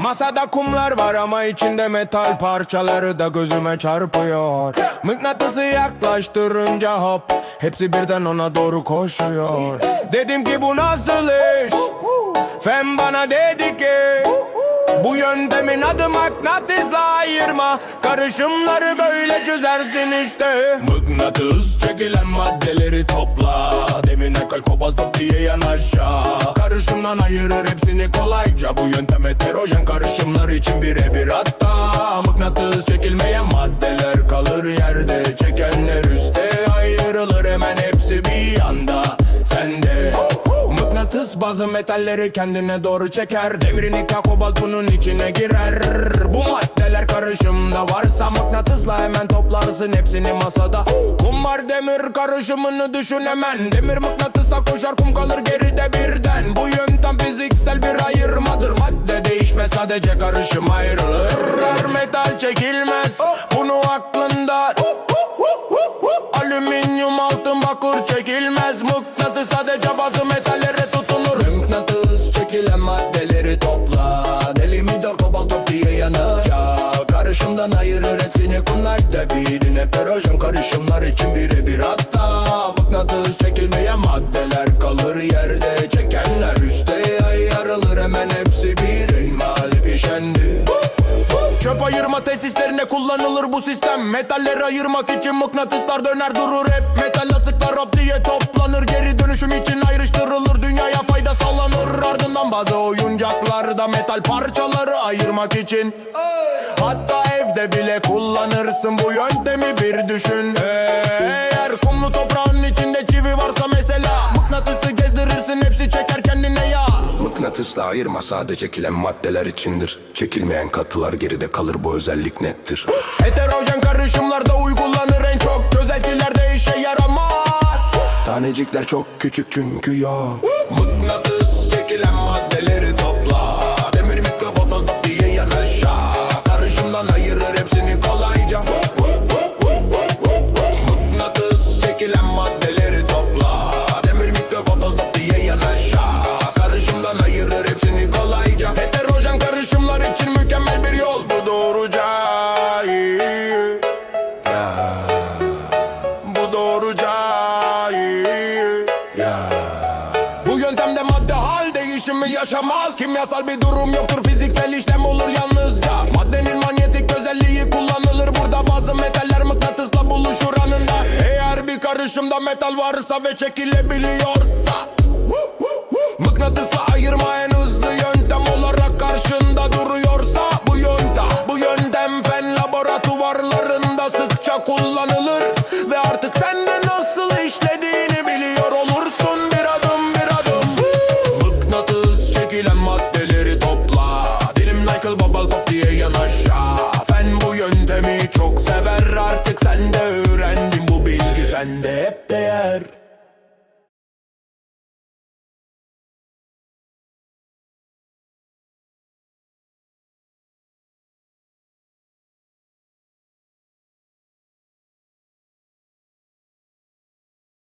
Masada kumlar var ama içinde metal parçaları da gözüme çarpıyor. Mıknatısı yaklaştırınca hop Hepsi birden ona doğru koşuyor. Dedim ki bu nasıl iş? Fen bana dedi ki bu yöntemin adı mıknatısla ayırma. Karışımları böyle çözersin işte. Mıknatıs çekilen maddeleri topla. Demin ekal kobalt diye yanaşa Karışımdan ayırır hepsini kolayca. Bu yöntem heterojen karışımlar için birebir hatta. Mıknatıs çekilmeyen maddeler Mıknatıs bazı metalleri kendine doğru çeker. Demir, nikah, kobalt bunun içine girer. Bu maddeler karışımda varsa Mıknatısla hemen toplarsın hepsini masada. Kum var demir karışımını düşün hemen. Demir mıknatısa koşar kum kalır geride birden. Bu yöntem fiziksel bir ayırmadır. Madde değişme sadece karışım ayrılır. Her metal çekilmez Bunu aklında Alüminyum altın bakır çekilmez. Mıknatıs kumlar Tebidin heterojen karışımlar için birebir hatta Mıknatıs çekilmeyen maddeler kalır yerde Çekenler üstte ayrılır hemen hepsi bir ilmal pişendi. Çöp ayırma tesislerine kullanılır bu sistem. Metalleri ayırmak için mıknatıslar döner durur hep. Metal atıklar hop diye toplanır Geri dönüşüm için ayrıştırılır. Dünyaya fayda sağlanır Ardından bazı oyuncaklarda metal parçaları ayırmak için Hatta evde bile kullanırsın bu yöntemi bir düşün. Eğer kumlu toprağın içinde çivi varsa mesela Mıknatısı gezdirirsin hepsi çeker kendine ya. Mıknatısla ayırma sadece çekilen maddeler içindir. Çekilmeyen katılar geride kalır bu özellik nettir. Heterojen karışımlarda uygulanır en çok Çözeltilerde işe yaramaz. Tanecikler çok küçük çünkü yok. Mıknatıs çekilen maddeleri topla yaşamaz. Kimyasal bir durum yoktur fiziksel işlem olur yalnızca Maddenin manyetik özelliği kullanılır. Burada Bazı metaller mıknatısla buluşur anında. Eğer bir karışımda metal varsa ve çekilebiliyorsa Mıknatısla ayırma en hızlı yöntem olarak karşında duruyorsa Bu yöntem, bu yöntem fen laboratuvarlarında sıkça kullanılır. Ve artık sen